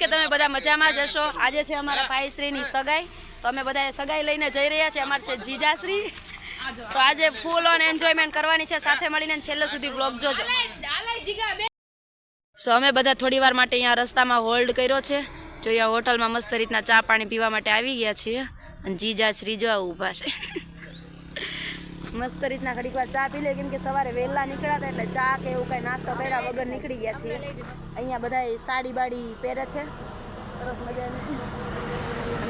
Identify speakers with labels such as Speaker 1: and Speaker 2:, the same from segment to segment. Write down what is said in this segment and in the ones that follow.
Speaker 1: કે તમે બધા મજામાં જ હશો? આજે છે અમારા ભાઈશ્રીની સગાઈ. તો અમે બધા સગાઈ લઈને જઈ રહ્યા છીએ. અમારે છે જીજાશ્રી. તો આજે ફૂલ ઓન એન્જોયમેન્ટ કરવાની છે. સાથે મળીને છેલ્લે સુધી બ્લોગ જોજો. સો અમે બધા થોડી વાર માટે અહીંયા રસ્તામાં હોલ્ડ કર્યો છે. જો અહીંયા હોટલમાં મસ્ત રીતના ચા પાણી પીવા માટે આવી ગયા છીએ. અને જીજાશ્રી જો આ ઊભા છે. મસ્ત રીતના ઘડીક વાર ચા પી લે કેમ કે સવારે વહેલા નીકળ્યા એટલે ચા કે એવું કઈ નાસ્તો કર્યા વગર નીકળી ગયા છીએ. અહીંયા બધા સાડી બાડી પહેરે છે. સરસ મજાની.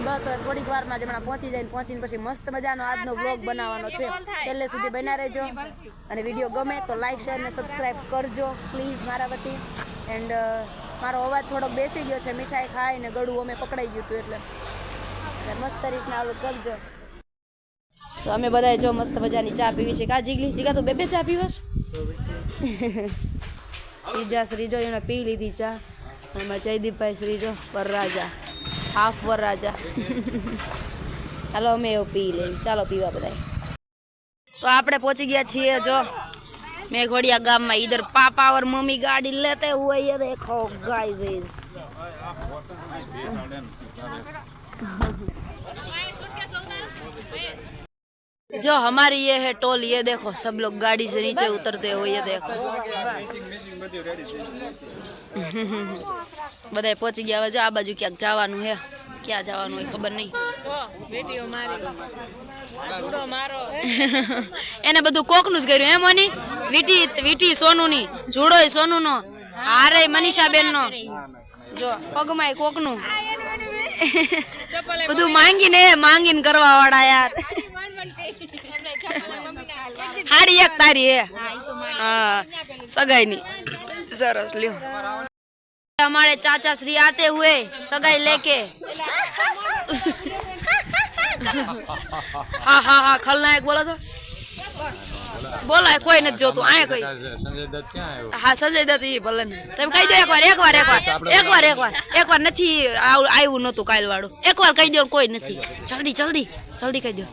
Speaker 1: બસ થોડીક વારમાં જ હમણાં પહોંચી જાય પહોંચીને પછી મસ્ત મજાનો આજનો વ્લોગ બનાવવાનો છે. છેલ્લે સુધી બના રહેજો. અને વીડિયો ગમે તો લાઈક શેર ને સબસ્ક્રાઈબ કરજો પ્લીઝ મારા વતી. એન્ડ મારો અવાજ થોડોક બેસી ગયો છે. મીઠાઈ ખાઈ ને ગળું અમે પકડાઈ ગયું હતું એટલે. એટલે મસ્ત રીતના આવું કરજો. સો અમે બધાએ જો મસ્ત મજાની ચા પીવી છે. કા જીગલી? જીગા, તો બે બે ચા પીવશ સીજા શ્રીજો એને પી લીધી ચા. એમાં જયદીપભાઈ શ્રીજો, વરરાજા. હાફ વરરાજા. ચાલો, અમે એવું પી લઈએ. ચાલો, પીવા બધાય સો આપણે પહોંચી ગયા છીએ જો મેઘોડિયા ગામમાં. ઈધર પાપા ઓર મમ્મી ગાડી લેતે હુએ દેખો देखो गाइस इज जो हमारी ये है टोल ये देखो सब लोग गाड़ी से नीचे उतरते हुए ये देखो બધા પહોંચી ગયા હવે જો આ બાજુ ક્યાંક જવાનું હે ક્યાં જવાનું હોય ખબર નહીં એને બધું કોકનું જ કર્યું હે મોની વીટી વીટી સોનુની જુડોય સોનુનો હારે મનીષાબેન નો જો પગમાં કોકનું બધું માંગીને માંગીને કરવા વાળા યાર હાડી એક તારી હે હા સગાઈ ની સરસ, લ્યો. અમારે ચાચા શ્રી આતે હુએ, સગાઈ લેકે. હા હા હા, ખલનાયક બોલો તો બોલા કોઈ નથી જોતું. આય કઈ.
Speaker 2: સંજય દત્ત ક્યાં આવ્યો
Speaker 1: હા, સંજય દત્ત ઈ ભલે ને. તમે કહી દો એક વાર એક વાર એક વાર નથી આવ્યું નતું કાલ વાળું એક વાર કહી દો કોઈ નથી. જલ્દી જલ્દી જલ્દી કહી દો.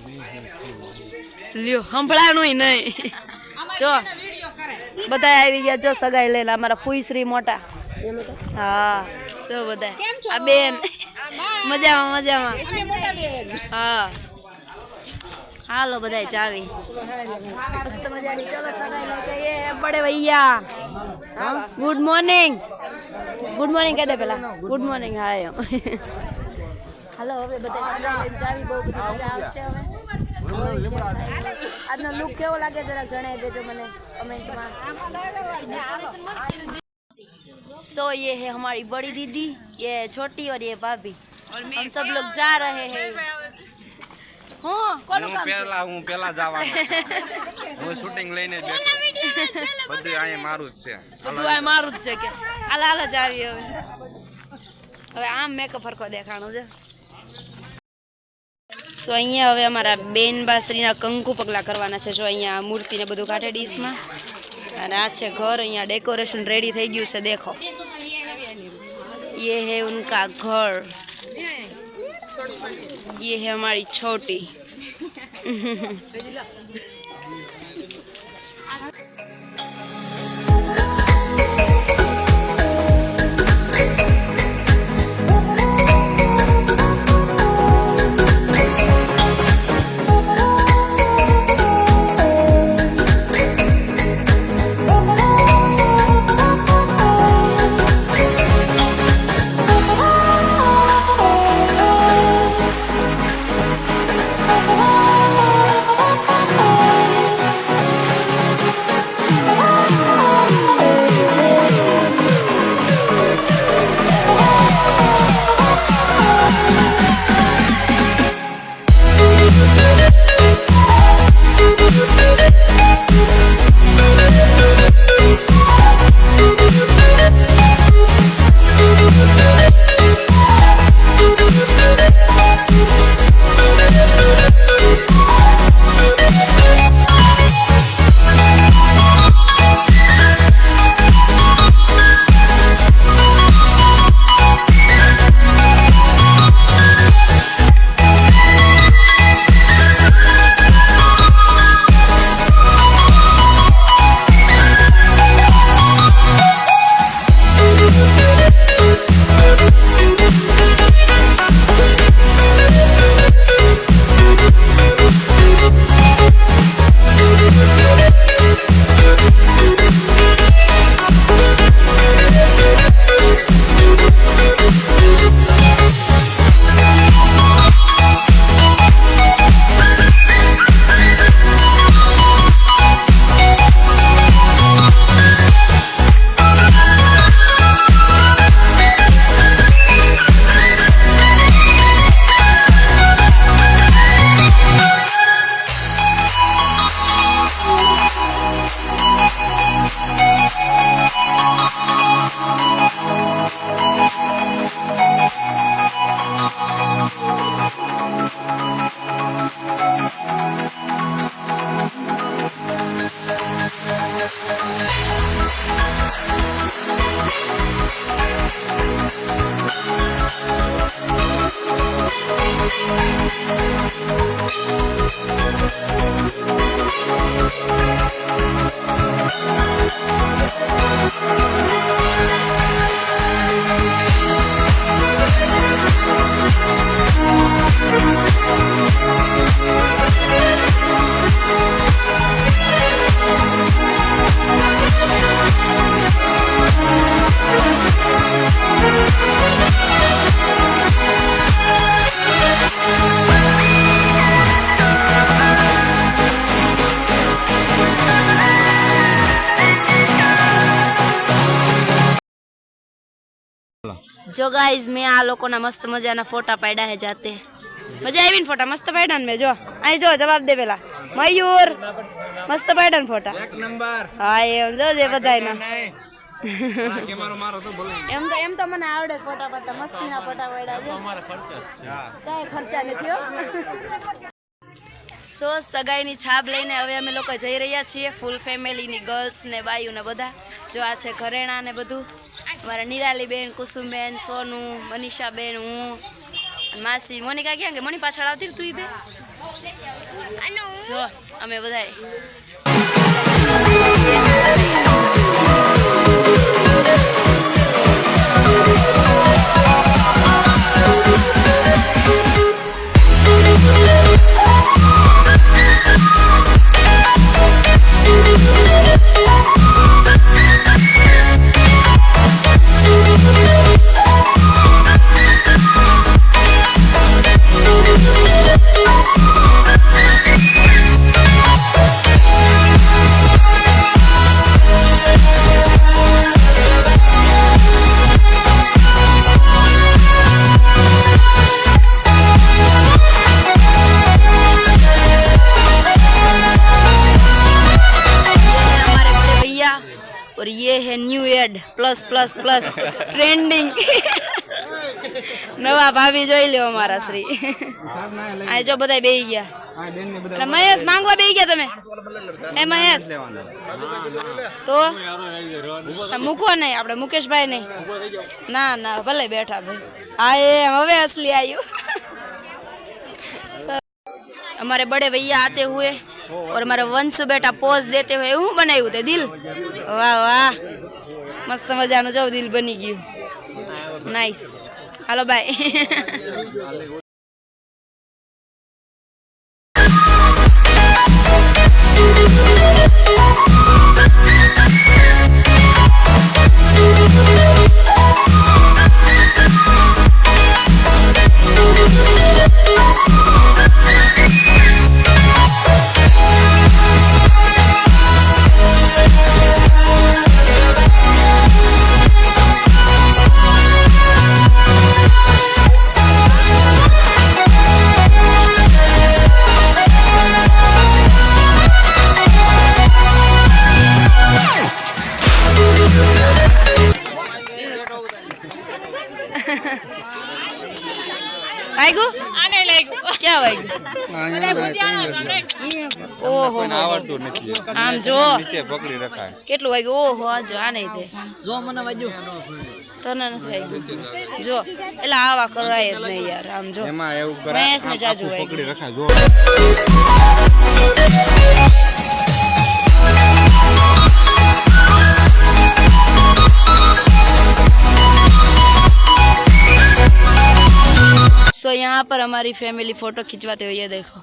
Speaker 1: લ્યો સંભળાણું નહીં. જો બધા આવી ગયા. જો સગાઈ લઈને અમારા ફુઈશ્રી મોટા. હા જો બધા આ બેન. મજામાં મજામાં. હા. હાલો બધા ચાવી. મસ્ત મજાની. ચલો સગાઈ લઈ જઈએ. બડે ભૈયા. ગુડ મોર્નિંગ ગુડ મોર્નિંગ કહી દે પેલા. ગુડ મોર્નિંગ હા હાલો હવે બધા સગાઈ લઈને ચાવી. બહુ બધી મજા આવશે હવે. આજનો લુક કેવો લાગે જરા જણાવી દેજો મને કમેન્ટમાં सो ये है हमारी बड़ी दीदी ये छोटी और ये भाभी हम सब लोग जा रहे हैं हाँ કોનું
Speaker 2: હું
Speaker 1: કામ છે?
Speaker 2: પેલા હું પેલા જવાનો છું. હું શૂટિંગ લઈને જ બેઠો બધું અહીંયા મારું જ છે
Speaker 1: બધું આ મારું જ છે કે હાલ હાલ જ આવી હવે હવે આમ મેકઅપ હરખો દેખાણો છે સો અહીંયા હવે અમારા બેન બેનબાશ્રીના કંકુ પગલાં કરવાના છે. જો અહીંયા મૂર્તિને બધું કાઢે ડીશમાં. અને આ છે ઘર, અહીંયા ડેકોરેશન રેડી થઈ ગયું છે, દેખો. યે હે ઉનકા ઘર. યે હે અમારી છોટી. જો ગાઈઝ મેં આ લોકોના મસ્ત મજાના ફોટા પાડ્યા હે જાતે. મજા આવી ને ફોટા? મસ્ત પાડ્યા ને મેં? જો અહીં જો જવાબ દે પેલા. મયુર. મસ્ત પાડ્યા ને ફોટા.
Speaker 2: એક નંબર.
Speaker 1: હા એમ જો જે બધાયના. એમ તો એમ તો મને આવડે ફોટા પાડતા. મસ્તીના ફોટા પાડ્યા જો કાંઈ ખર્ચા નથી હો. સો સગાઈની છાપ લઈને હવે અમે લોકો જઈ રહ્યા છીએ ફૂલ ફેમિલીની ગર્લ્સ ને બાયુ ને બધા. જો આ છે ઘરેણા ને બધું. મારા નિરાલી બેન કુસુમબેન, સોનુ મનીષા બેન હું માસી. મોનિકા ક્યાં કે મની પાછળ આવતી તું ઈ જો, અમે બધાય है new ad plus plus plus trending નવા ભાભી જોઈ લ્યો અમારા શ્રી આ જો બધા બેહી ગયા એટલે મહેશ માંગવા બેહી ગયા તમે એ મહેશ તો આ મૂકો નહીં આપણે મુકેશભાઈ નહીં ના ના ભલે બેઠા ભાઈ હા એ હવે અસલી આવ્યું हमारे बड़े भैया आते हुए और हमारे वंश बेटा पोज देते हुए એવું બનાવ્યું તે દિલ વાહ વાહ મસ્ત મજાનું જો દિલ બની ગયું. નાઈસ હાલો બાય વાગ્યું ક્યાં વાગ્યું ઓહો.
Speaker 2: આવડતું નથી.
Speaker 1: આમ જો.
Speaker 2: નીચે પકડી રખાય.
Speaker 1: કેટલું વાગ્યું? ઓહો આ જો આ નહીં તે
Speaker 3: જો મને વાગ્યું.
Speaker 1: તને નથી વાગ્યું. જો એટલે આવા કરાય જ નહીં યાર. આમ જો.
Speaker 2: એમાં એવું કરાય પકડી રખાય જો.
Speaker 1: यहाँ पर हमारी फैमिली फोटो खिंचवाते हुए ये देखो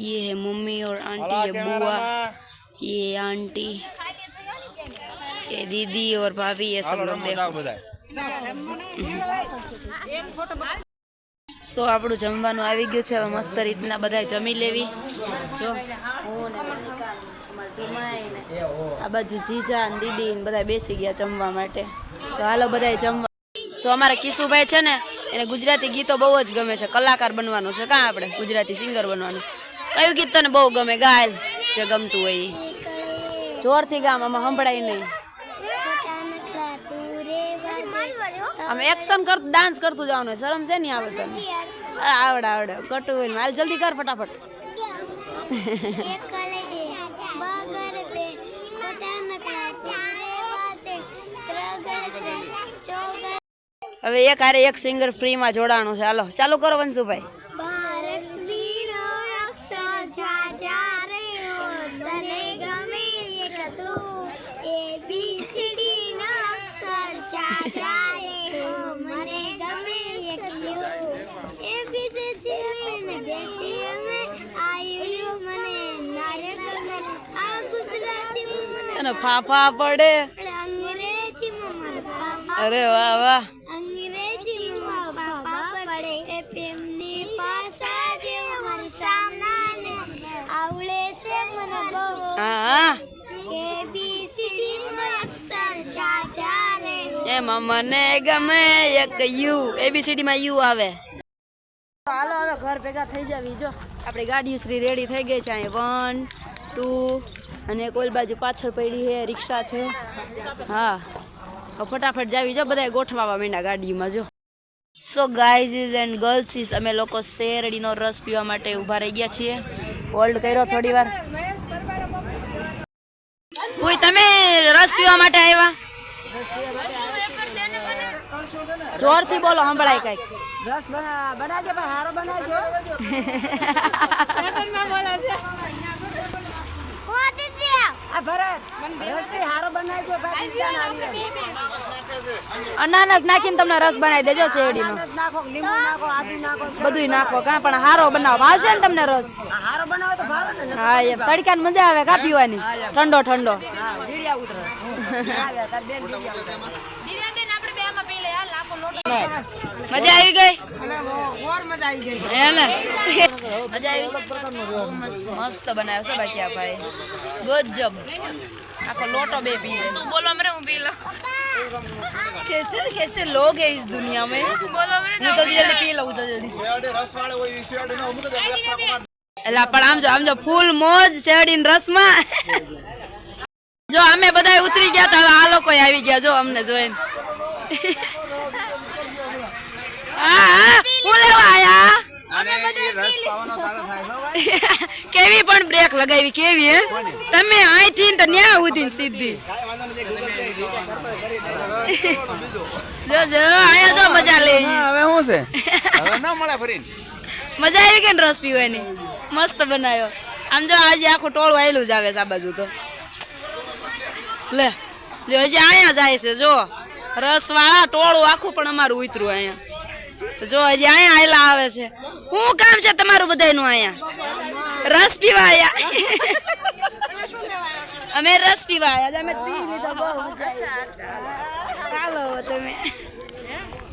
Speaker 1: ये है मम्मी और आंटी ये बुआ ये आंटी ये दीदी और भाभी ये सब लोग देखो
Speaker 2: બધા
Speaker 1: સો આપણું જમવાનું આવી ગયું છે હવે મસ્ત રીતના બધા જમી લેવી જો હું ને મનિકા, અમારા જમાઈ ને આ બાજુ જીજા ને દીદી ને બધા બેસી ગયા જમવા માટે તો હાલો બધા જમવા સો અમારા કિશુભાઈ છે ને એને ગુજરાતી ગીતો બહુ જ ગમે છે. કલાકાર બનવાનું છે. કાં આપણે? ગુજરાતી સિંગર બનવાનું. કયું ગીત તને બહુ ગમે? ગાયલ જે ગમતું હોય એ જોરથી ગામ આમાં સંભળાય નહીં. આમ એક્શન કર ડાન્સ કરતું જવાનું. શરમ છે નહીં આવે તને? આવડે આવડે. કટુ હોય હાલ જલ્દી કર ફટાફટ. હવે એક હારે એક સિંગર ફ્રીમાં જોડાણું છે. હાલો ચાલુ કરો વંશુભાઈ. ફાફા પડે. અરે વાહ
Speaker 3: રે
Speaker 1: એમાં મને ગમે એક યુ એબીસીડી માં યુ આવે. હાલો, હવે ઘર ભેગા થઈ જાવી જો આપણી ગાડીઓ શ્રી રેડી થઈ ગઈ છે. અહીં વન ટુ અને કોઈ બાજુ પાછળ પડી છે, રિક્ષા છે. હા. ફટાફટ જાવી જો બધા ગોઠવાવા માંડ્યા ગાડીમાં જો. સો ગાઈઝ એન્ડ ગર્લ્સીસ અમે લોકો શેરડીનો રસ પીવા માટે ઊભા રહી ગયા છીએ. હોલ્ડ કર્યો થોડી વાર કોઈ તમે રસ પીવા માટે આવ્યા? જોરથી બોલો સંભળાય કંઈક.
Speaker 4: રસ બનાવજો પણ હારો બનાવજો આ ભરત રસ કઈ હારો બનાવજો પાકિસ્તાન આવી
Speaker 1: અનાનસ નાખીને તમને રસ બનાવી દેજો
Speaker 4: શેરડી
Speaker 1: બધું નાખો કા, પણ હારો બનાવો. ભાવશે ને તમને રસ? હા, એમ. તડકા મજા આવે કા પીવાની? ઠંડો ઠંડો
Speaker 4: હા વીડિયા ઉતરે આવ્યા તાર બેન વીડિયા ઉતરે
Speaker 1: મજા આવી ગઈ
Speaker 4: ઓર મજા આવી ગઈ
Speaker 1: હે ને મજા આવી બહુ મસ્ત મસ્ત બનાવ્યો છે બાકી આ ભાઈ ગજબ આખો લોટો બે પી લે બોલો મરે હું પી લો कैसे कैसे लोग हैं इस दुनिया में बोलो मैं तो जल्दी पी लऊं तो जल्दी એલા પણ આમ જો આમ જો ફૂલ મોજ શેરડીન રસમાં જો અમે બધા ઉતરી ગયા તા હવે આ લોકો આવી ગયા જો અમને જોઈને કેવી પણ બ્રેક લગાવી કેવી હે? તમે અહીંથી તો ન્યા ઉધી સીધી. જો જો અહીંયા જો મજા લે
Speaker 2: હવે શું છે? હવે ના મળે ફરીને.
Speaker 1: મજા આવી કે રસ પીવાની? મસ્ત બનાવ્યો. આમ જો આજે આખું ટોળું આવેલું જ આવે છે આ બાજુ તો. લે લે હજી અહીંયા જાય છે જો. રસ વાળા ટોળું આખું પણ અમારું ઉતરું અહીંયા. જો હજી અહીંયા આયલા આવે છે. શું કામ છે તમારું બધાયનું અહીંયા? રસ પીવા આયા? અમે રસ પીવા આયા અમે પી લીધો, બહુ ચાલો તમે.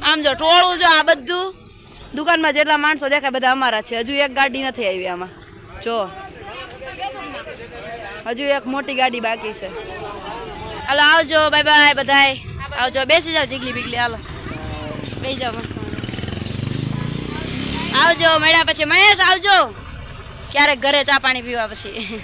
Speaker 1: આમ જો ટોળું જો આ બધું. દુકાનમાં જેટલા માણસો દેખાય બધા અમારા છે. હજુ એક ગાડી નથી આવી આમાં. જો. હજુ એક મોટી ગાડી બાકી છે. હાલો, આવજો. બાય બાય બધાય. આવજો. બેસી જાઓ ચીગલી બીગલી હાલો. બેસી જાઓ, મસ્ત. આવજો મળ્યા પછી મહેશ આવજો. ક્યારેક ઘરે ચા પાણી પીવા પછી.